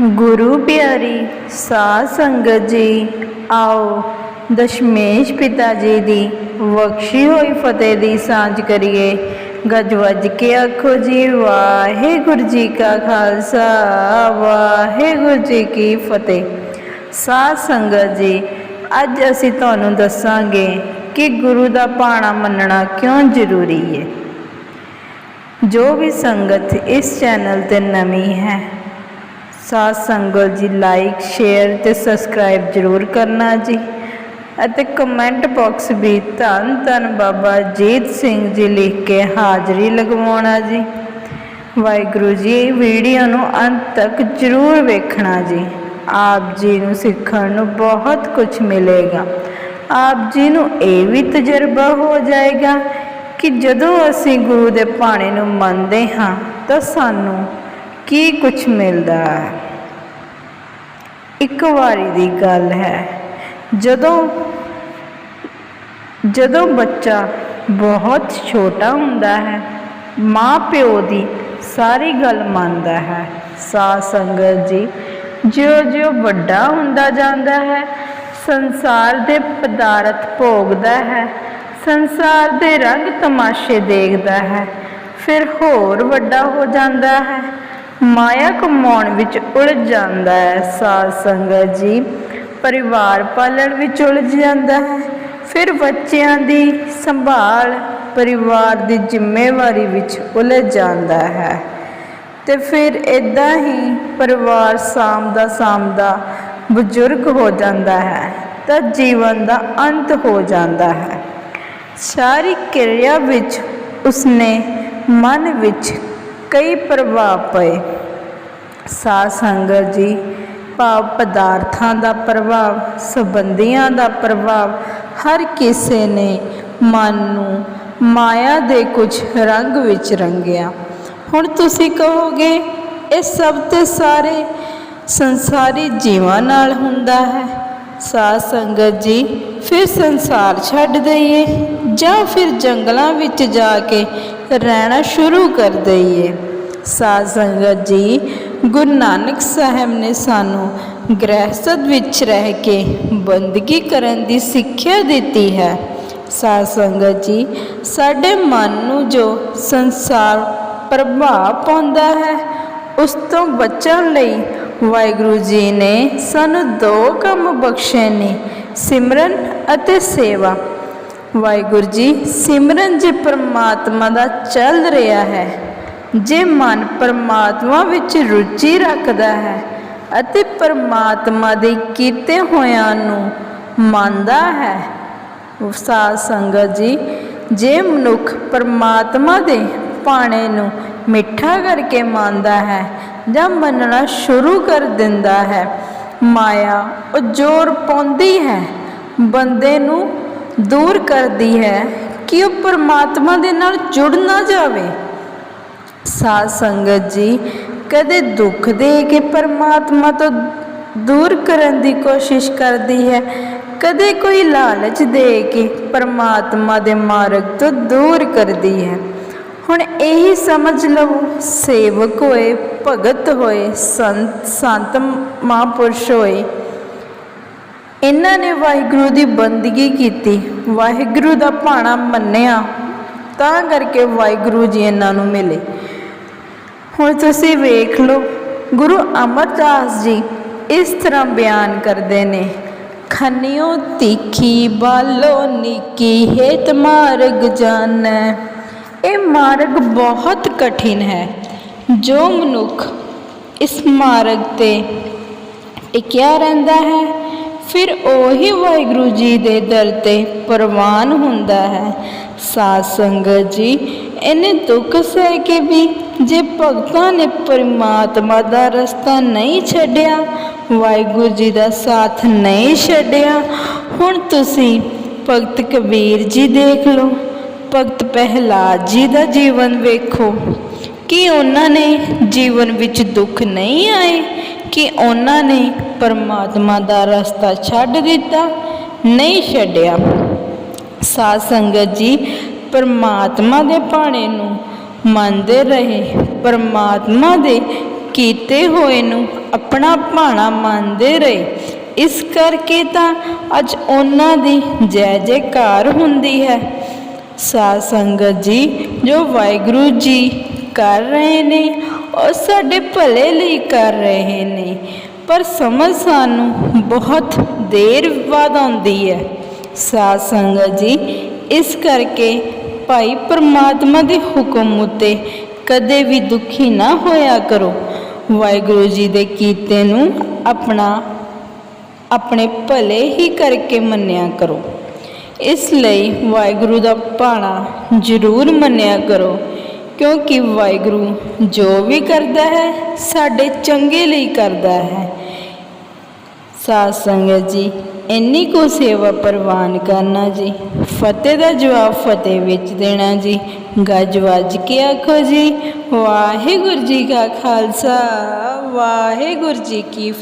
ਗੁਰੂ ਪਿਆਰੀ, ਸਾਧ ਸੰਗਤ ਜੀ, ਆਓ ਦਸ਼ਮੇਸ਼ ਪਿਤਾ ਜੀ ਦੀ ਬਖਸ਼ੀ ਹੋਈ ਫਤਿਹ ਦੀ ਸਾਂਝ ਕਰੀਏ। ਗੱਜ ਵੱਜ ਕੇ ਆਖੋ ਜੀ, ਵਾਹਿਗੁਰੂ ਜੀ ਕਾ ਖਾਲਸਾ, ਵਾਹਿਗੁਰੂ ਜੀ ਕੀ ਫਤਿਹ। ਸਾਧ ਸੰਗਤ ਜੀ, ਅੱਜ ਅਸੀਂ ਤੁਹਾਨੂੰ ਦੱਸਾਂਗੇ ਕਿ ਗੁਰੂ ਦਾ ਪਾਣਾ ਮੰਨਣਾ ਕਿਉਂ ਜ਼ਰੂਰੀ ਹੈ ਜੋ ਵੀ ਸੰਗਤ ਇਸ ਚੈਨਲ ਤੇ ਨਵੀਂ ਹੈ ਸਾਧ ਸੰਗਤ ਜੀ ਲਾਈਕ ਸ਼ੇਅਰ ਤੇ ਸਬਸਕ੍ਰਾਈਬ ਜ਼ਰੂਰ ਕਰਨਾ ਜੀ। ਅਤੇ ਕਮੈਂਟ ਬਾਕਸ ਵੀ ਧੰਨ ਧੰਨ ਬਾਬਾ ਜੀਤ ਸਿੰਘ ਜੀ ਲਿਖ ਕੇ ਹਾਜ਼ਰੀ ਲਗਵਾਉਣਾ ਜੀ। ਵਾਹਿਗੁਰੂ ਜੀ ਵੀਡੀਓ ਨੂੰ ਅੰਤ ਤੱਕ ਜ਼ਰੂਰ ਵੇਖਣਾ ਜੀ। ਆਪ ਜੀ ਨੂੰ ਸਿੱਖਣ ਨੂੰ ਬਹੁਤ ਕੁਝ ਮਿਲੇਗਾ। ਆਪ ਜੀ ਨੂੰ ਇਹ ਵੀ ਤਜਰਬਾ ਹੋ ਜਾਏਗਾ ਕਿ ਜਦੋਂ ਅਸੀਂ ਗੁਰੂ ਦੇ ਪਾਣੇ ਨੂੰ ਮੰਨਦੇ ਹਾਂ ਤਾਂ ਸਾਨੂੰ ਕੀ ਕੁਝ ਮਿਲਦਾ ਹੈ? ਇੱਕ ਵਾਰੀ ਦੀ ਗੱਲ ਹੈ। ਜਦੋਂ ਜਦੋਂ ਬੱਚਾ ਬਹੁਤ ਛੋਟਾ ਹੁੰਦਾ ਹੈ ਮਾਂ ਪਿਓ ਦੀ ਸਾਰੀ ਗੱਲ ਮੰਨਦਾ ਹੈ। ਸਾਧ ਸੰਗਤ ਜੀ, ਜਿਉਂ-ਜਿਉਂ ਵੱਡਾ ਹੁੰਦਾ ਜਾਂਦਾ ਹੈ, ਸੰਸਾਰ ਦੇ ਪਦਾਰਥ ਭੋਗਦਾ ਹੈ, ਸੰਸਾਰ ਦੇ ਰੰਗ ਤਮਾਸ਼ੇ ਦੇਖਦਾ ਹੈ, ਫਿਰ ਹੋਰ ਵੱਡਾ ਹੋ ਜਾਂਦਾ ਹੈ। ਮਾਇਆ ਕਮਾਉਣ ਵਿੱਚ ਉਲਝ ਜਾਂਦਾ ਹੈ, ਸਾਧ ਸੰਗਤ ਜੀ। ਪਰਿਵਾਰ ਪਾਲਣ ਵਿੱਚ ਉਲਝ ਜਾਂਦਾ ਹੈ। ਫਿਰ ਬੱਚਿਆਂ ਦੀ ਸੰਭਾਲ ਪਰਿਵਾਰ ਦੀ ਜ਼ਿੰਮੇਵਾਰੀ ਵਿੱਚ ਉਲਝ ਜਾਂਦਾ ਹੈ। ਤੇ ਫਿਰ ਇਦਾਂ ਹੀ ਪਰਿਵਾਰ ਸਾਂਭਦਾ ਸਾਂਭਦਾ ਬਜ਼ੁਰਗ ਹੋ ਜਾਂਦਾ ਹੈ, ਤਾਂ ਜੀਵਨ ਦਾ ਅੰਤ ਹੋ ਜਾਂਦਾ ਹੈ। ਸਾਰੀ ਕਿਰਿਆ ਵਿੱਚ ਉਸਨੇ ਮਨ ਵਿੱਚ ਕਈ ਪ੍ਰਭਾਵ ਪਏ। ਸਾਧ ਸੰਗਤ ਜੀ, ਭਾਵ ਪਦਾਰਥਾਂ ਦਾ ਪ੍ਰਭਾਵ, ਸੰਬੰਧੀਆਂ ਦਾ ਪ੍ਰਭਾਵ, ਹਰ ਕਿਸੇ ਨੇ ਮਨ ਨੂੰ ਮਾਇਆ ਦੇ ਕੁਝ ਰੰਗ ਵਿੱਚ ਰੰਗਿਆ। ਹੁਣ ਤੁਸੀਂ ਕਹੋਗੇ, ਇਹ ਸਭ ਤੇ ਸਾਰੇ ਸੰਸਾਰੀ ਜੀਵਾਂ ਨਾਲ ਹੁੰਦਾ ਹੈ। ਸਾਧ ਸੰਗਤ ਜੀ, ਫਿਰ ਸੰਸਾਰ ਛੱਡ ਦਈਏ ਜਾਂ ਫਿਰ ਜੰਗਲਾਂ ਵਿੱਚ ਜਾ ਕੇ ਰਹਿਣਾ ਸ਼ੁਰੂ ਕਰ ਦਈਏ। ਸਾਧ ਸੰਗਤ ਜੀ, ਗੁਰੂ ਨਾਨਕ ਸਾਹਿਬ ਨੇ ਸਾਨੂੰ ਗ੍ਰਹਿਸਤ ਵਿੱਚ ਰਹਿ ਕੇ ਬੰਦਗੀ ਕਰਨ ਦੀ ਸਿੱਖਿਆ ਦਿੱਤੀ ਹੈ। ਸਾਧ ਸੰਗਤ ਜੀ, ਸਾਡੇ ਮਨ ਨੂੰ ਜੋ ਸੰਸਾਰ ਪ੍ਰਭਾਵ ਪਾਉਂਦਾ ਹੈ, ਉਸ ਤੋਂ ਬਚਣ ਲਈ ਵਾਹਿਗੁਰੂ ਜੀ ਨੇ ਸਾਨੂੰ ਦੋ ਕੰਮ ਬਖਸ਼ੇ ਨੇ, ਸਿਮਰਨ ਅਤੇ ਸੇਵਾ। ਵਾਹਿਗੁਰੂ ਜੀ, ਸਿਮਰਨ ਜੇ ਪਰਮਾਤਮਾ ਦਾ ਚੱਲ ਰਿਹਾ ਹੈ, ਜੇ ਮਨ ਪਰਮਾਤਮਾ ਵਿੱਚ ਰੁਚੀ ਰੱਖਦਾ ਹੈ ਅਤੇ ਪਰਮਾਤਮਾ ਦੇ ਕੀਤੇ ਹੋਇਆਂ ਨੂੰ ਮੰਨਦਾ ਹੈ, ਸਾਧ ਸੰਗਤ ਜੀ, ਜੇ ਮਨੁੱਖ ਪਰਮਾਤਮਾ ਦੇ ਪਾਣੇ ਨੂੰ ਮਿੱਠਾ ਕਰਕੇ ਮੰਨਦਾ ਹੈ ਜਾਂ ਮੰਨਣਾ ਸ਼ੁਰੂ ਕਰ ਦਿੰਦਾ ਹੈ। ਮਾਇਆ ਉਹ ਜ਼ੋਰ ਪਾਉਂਦੀ ਹੈ। ਬੰਦੇ ਨੂੰ ਦੂਰ ਕਰਦੀ ਹੈ ਕਿ ਉਹ ਪਰਮਾਤਮਾ ਦੇ ਨਾਲ ਜੁੜ ਨਾ ਜਾਵੇ। ਸਾਧ ਸੰਗਤ ਜੀ, ਕਦੇ ਦੁੱਖ ਦੇ ਕੇ ਪਰਮਾਤਮਾ ਤੋਂ ਦੂਰ ਕਰਨ ਦੀ ਕੋਸ਼ਿਸ਼ ਕਰਦੀ ਹੈ। ਕਦੇ ਕੋਈ ਲਾਲਚ ਦੇ ਕੇ ਪਰਮਾਤਮਾ ਦੇ ਮਾਰਗ ਤੋਂ ਦੂਰ ਕਰਦੀ ਹੈ। ਹੁਣ ਇਹੀ ਸਮਝ ਲਵੋ ਸੇਵਕ ਹੋਏ, ਭਗਤ ਹੋਏ, ਸੰਤ ਸੰਤ ਮਹਾਂਪੁਰਸ਼ ਹੋਏ। ਇਹਨਾਂ ਨੇ ਵਾਹਿਗੁਰੂ ਦੀ ਬੰਦਗੀ ਕੀਤੀ, ਵਾਹਿਗੁਰੂ ਦਾ ਭਾਣਾ ਮੰਨਿਆ, ਤਾਂ ਕਰਕੇ ਵਾਹਿਗੁਰੂ ਜੀ ਇਹਨਾਂ ਨੂੰ ਮਿਲੇ। ਹੁਣ ਤੁਸੀਂ ਵੇਖ ਲਓ, ਗੁਰੂ ਅਮਰਦਾਸ ਜੀ ਇਸ ਤਰ੍ਹਾਂ ਬਿਆਨ ਕਰਦੇ ਨੇ, ਖੰਨਿਓ, ਤਿੱਖੀ ਬਾਲੋ, ਨਿੱਕੀ ਹੇਤ ਮਾਰਗ ਜਾਣੈ ਇਹ ਮਾਰਗ ਬਹੁਤ ਕਠਿਨ ਹੈ। ਜੋ ਮਨੁੱਖ ਇਸ ਮਾਰਗ ਤੇ ਟਿਕਿਆ ਰਹਿੰਦਾ ਹੈ, ਫਿਰ ਉਹੀ ਵਾਹਿਗੁਰੂ ਜੀ ਦੇ ਦਰ ਤੇ ਪ੍ਰਵਾਨ ਹੁੰਦਾ ਹੈ। ਸਾਧ ਸੰਗਤ ਜੀ ਇਹਨੇ ਦੁੱਖ ਸਹਿ ਕੇ ਵੀ ਜੇ ਭਗਤਾਂ ਨੇ ਪਰਮਾਤਮਾ ਦਾ ਰਸਤਾ ਨਹੀਂ ਛੱਡਿਆ, ਵਾਹਿਗੁਰੂ ਜੀ ਦਾ ਸਾਥ ਨਹੀਂ ਛੱਡਿਆ, ਹੁਣ ਤੁਸੀਂ ਭਗਤ ਕਬੀਰ ਜੀ ਦੇਖ ਲਓ। ਭਗਤ ਪਹਿਲਾਦ ਜੀ ਦਾ ਜੀਵਨ ਵੇਖੋ, ਕਿ ਉਹਨਾਂ ਨੇ ਜੀਵਨ ਵਿੱਚ ਦੁੱਖ ਨਹੀਂ ਆਏ? ਕਿ ਉਹਨਾਂ ਨੇ ਪਰਮਾਤਮਾ ਦਾ ਰਸਤਾ ਛੱਡ ਦਿੱਤਾ? ਨਹੀਂ ਛੱਡਿਆ। ਸਾਧ ਸੰਗਤ ਜੀ, ਪਰਮਾਤਮਾ ਦੇ ਭਾਣੇ ਨੂੰ ਮੰਨਦੇ ਰਹੇ। ਪਰਮਾਤਮਾ ਦੇ ਕੀਤੇ ਹੋਏ ਨੂੰ ਆਪਣਾ ਭਾਣਾ ਮੰਨਦੇ ਰਹੇ। ਇਸ ਕਰਕੇ ਤਾਂ ਅੱਜ ਉਹਨਾਂ ਦੀ ਜੈ ਜੈਕਾਰ ਹੁੰਦੀ ਹੈ। ਸਾਧ ਸੰਗਤ ਜੀ, ਜੋ ਵਾਹਿਗੁਰੂ ਜੀ ਕਰ ਰਹੇ ਨੇ, ਉਹ ਸਾਡੇ ਭਲੇ ਲਈ ਕਰ ਰਹੇ ਨੇ। ਪਰ ਸਮਝ ਸਾਨੂੰ ਬਹੁਤ ਦੇਰ ਬਾਅਦ ਆਉਂਦੀ ਹੈ। ਸਾਧ ਸੰਗਤ ਜੀ, ਇਸ ਕਰਕੇ ਭਾਈ ਪਰਮਾਤਮਾ ਦੇ ਹੁਕਮ ਉਤੇ ਕਦੇ ਵੀ ਦੁਖੀ ਨਾ ਹੋਇਆ ਕਰੋ। ਵਾਹਿਗੁਰੂ ਜੀ ਦੇ ਕੀਤੇ ਨੂੰ ਆਪਣਾ, ਆਪਣੇ ਭਲੇ ਹੀ ਕਰਕੇ ਮੰਨਿਆ ਕਰੋ। ਇਸ ਲਈ ਵਾਹਿਗੁਰੂ ਦਾ ਭਾਣਾ ਜ਼ਰੂਰ ਮੰਨਿਆ ਕਰੋ, ਕਿਉਂਕਿ ਵਾਹਿਗੁਰੂ ਜੋ ਵੀ ਕਰਦਾ ਹੈ, ਸਾਡੇ ਚੰਗੇ ਲਈ ਕਰਦਾ ਹੈ। ਸਾਧ ਸੰਗਤ ਜੀ, ਇੰਨੀ ਕੋ ਸੇਵਾ ਪ੍ਰਵਾਨ ਕਰਨਾ ਜੀ, ਫਤਿਹ ਦਾ ਜਵਾਬ ਫਤਿਹ ਵਿੱਚ ਦੇਣਾ ਜੀ। ਗੱਜ ਵੱਜ ਕੇ ਆਖੋ ਜੀ, ਵਾਹਿਗੁਰੂ ਜੀ ਕਾ ਖਾਲਸਾ, ਵਾਹਿਗੁਰੂ ਜੀ ਕੀ